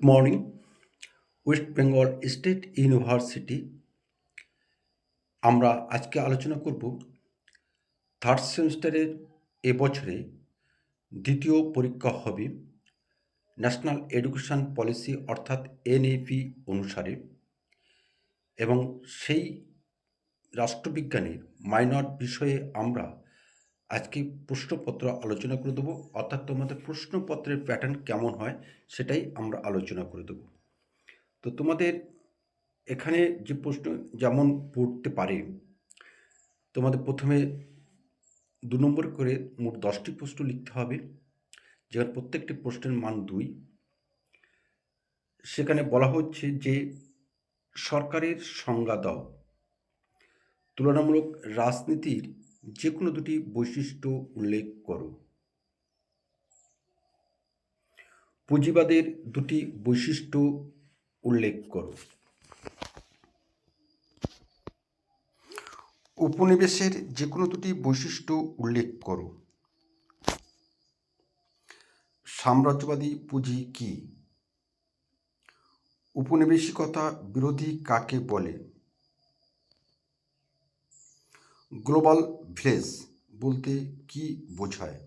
Morning West Bengal State University আমরা আজকে আলোচনা করব থার্ড সেমিস্টারের এবছরে দ্বিতীয় পরীক্ষা হবে ন্যাশনাল এডুকেশন পলিসি অর্থাৎ এনএপি অনুসারে এবং সেই রাষ্ট্রবিজ্ঞানের মাইনর বিষয়ে আমরা আজকে প্রশ্নপত্র আলোচনা করে দেবো, অর্থাৎ তোমাদের প্রশ্নপত্রের প্যাটার্ন কেমন হয় সেটাই আমরা আলোচনা করে দেবো। তো তোমাদের এখানে যে প্রশ্ন যেমন পড়তে পারে, তোমাদের প্রথমে দু নম্বর করে মোট দশটি প্রশ্ন লিখতে হবে, যেখানে প্রত্যেকটি প্রশ্নের মান দুই। সেখানে বলা হচ্ছে যে সরকারের সংজ্ঞা দাও। তুলনামূলক রাজনীতির যে কোনো দুটি বৈশিষ্ট্য উল্লেখ করো। পুঁজিবাদের দুটি বৈশিষ্ট্য উল্লেখ করো। উপনিবেশের যে কোনো দুটি বৈশিষ্ট্য উল্লেখ করো। সাম্রাজ্যবাদী পুঁজি কি? উপনিবেশিকতা বিরোধী কাকে বলে? গ্লোবাল ভিলেজ বলতে কি বোঝায়?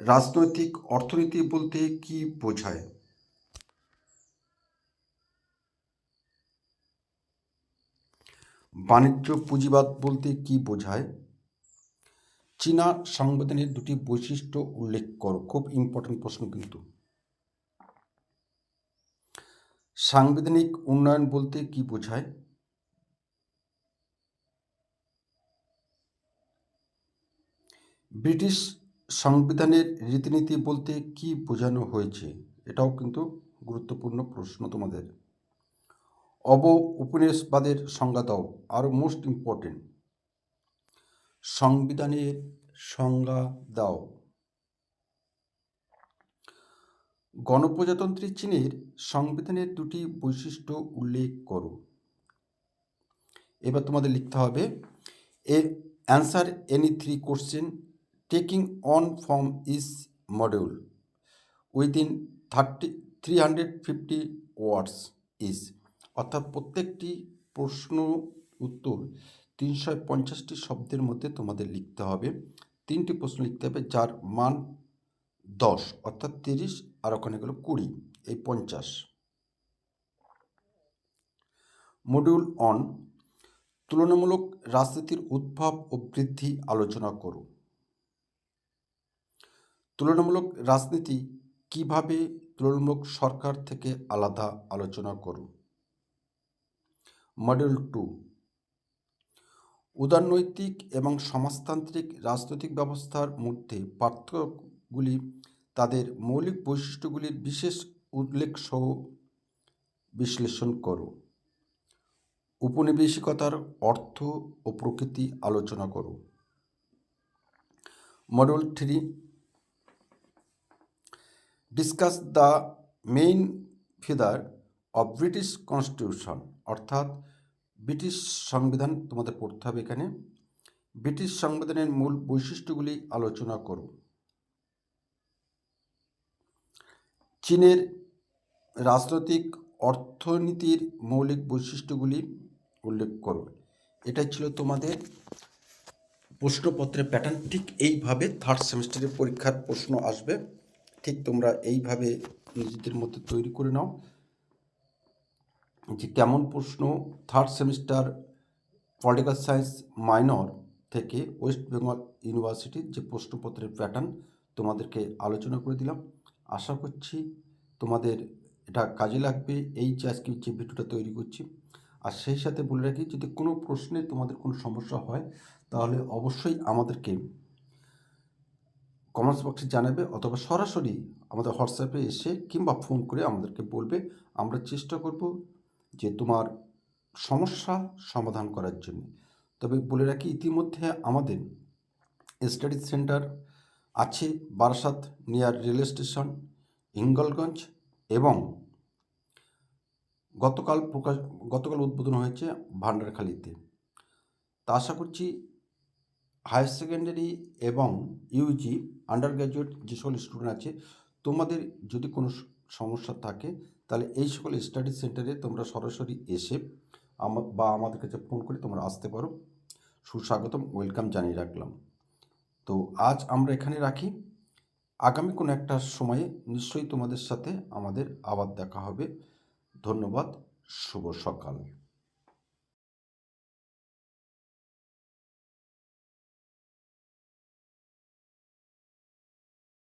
রাজনৈতিক অর্থনীতি বলতে কি বোঝায়? বাণিজ্য পুঁজিবাদ বলতে কি বোঝায়? চীনা সংবিধানের দুটি বৈশিষ্ট্য উল্লেখ করো, খুব ইম্পর্টেন্ট প্রশ্ন কিন্তু। সাংবিধানিক উন্নয়ন বলতে কি বোঝায়? ব্রিটিশ সংবিধানের রীতিনীতি বলতে কি বোঝানো হয়েছে? এটাও কিন্তু গুরুত্বপূর্ণ প্রশ্ন তোমাদের। অব উপনিবেশবাদের সংজ্ঞা দাও আরও মোস্ট ইম্পর্টেন্ট সংবিধানের সংজ্ঞা দাও। গণপ্রজাতন্ত্রী চীনের সংবিধানের দুটি বৈশিষ্ট্য উল্লেখ করো। এবার তোমাদের লিখতে হবে, a answer any three question taking one from each module within thirty three hundred fifty words each অর্থাৎ প্রত্যেকটি প্রশ্ন উত্তর তিনশো পঞ্চাশটি শব্দের মধ্যে তোমাদের লিখতে হবে। তিনটি প্রশ্ন লিখতে হবে যার মান দশ, অর্থাৎ তিরিশ, আর ওখানে গেল কুড়ি, এই পঞ্চাশ। মডিউল অন তুলনামূলক রাজনীতির উদ্ভব ও বৃদ্ধি আলোচনা করো। তুলনামূলক রাজনীতি কীভাবে তুলনামূলক সরকার থেকে আলাদা আলোচনা করো? মডেল টু উদারনৈতিক এবং সমাজতান্ত্রিক রাজনৈতিক ব্যবস্থার মধ্যে পার্থক্যগুলি তাদের মৌলিক বৈশিষ্ট্যগুলির বিশেষ উল্লেখ সহ বিশ্লেষণ করো। উপনিবেশিকতার অর্থ ও প্রকৃতি আলোচনা করো। Module three discuss the main feature of British constitution অর্থাৎ ব্রিটিশ সংবিধান তোমাদের পড়তে হবে এখানে। ব্রিটিশ সংবিধানের মূল বৈশিষ্ট্যগুলি আলোচনা করো। চীনের রাজনৈতিক অর্থনীতির মৌলিক বৈশিষ্ট্যগুলি উল্লেখ করো। এটাই ছিল তোমাদের প্রশ্নপত্রের প্যাটার্ন ঠিক এইভাবে থার্ড সেমিস্টারের পরীক্ষার প্রশ্ন আসবে। ঠিক তোমরা এইভাবে নিজেদের মধ্যে তৈরি করে নাও। যে কেমন প্রশ্ন third semester political science minor থেকে ওয়েস্ট বেঙ্গল ইউনিভার্সিটির যে প্রশ্নপত্রের প্যাটার্ন তোমাদেরকে আলোচনা করে দিলাম। আশা করছি তোমাদের এটা কাজে লাগবে। এই যে আজকে যে ভিডিওটা তৈরি করছি, আর সেই সাথে বলে রাখি, যদি কোনো প্রশ্নে তোমাদের কোনো সমস্যা হয়, তাহলে অবশ্যই আমাদেরকে কমেন্টস বক্সে জানাবে অথবা সরাসরি আমাদের হোয়াটসঅ্যাপে এসে কিংবা ফোন করে আমাদেরকে বলবে, আমরা চেষ্টা করব যে তোমার সমস্যা সমাধান করার জন্য। তবে বলে রাখি, ইতিমধ্যে আমাদের স্টাডি সেন্টার আছে Barasat near rail station Hingalganj এবং গতকাল প্রকাশ, গতকাল উদ্বোধন হয়েছে ভান্ডারখালীতে। তা আশা করছি হায়ার সেকেন্ডারি এবং ইউজি আন্ডার গ্র্যাজুয়েট যে সকল স্টুডেন্ট আছে, তোমাদের যদি কোনো সমস্যা থাকে, তাহলে এই সকল স্টাডি সেন্টারে তোমরা সরাসরি এসে বা আমাদের কাছে ফোন করে তোমরা আসতে পারো। সুস্বাগতম ওয়েলকাম জানিয়ে রাখলাম। তো আজ আমরা এখানে রাখি। আগামী কোনো একটা সময়ে নিশ্চয়ই তোমাদের সাথে আমাদের আবার দেখা হবে। ধন্যবাদ, শুভ সকাল।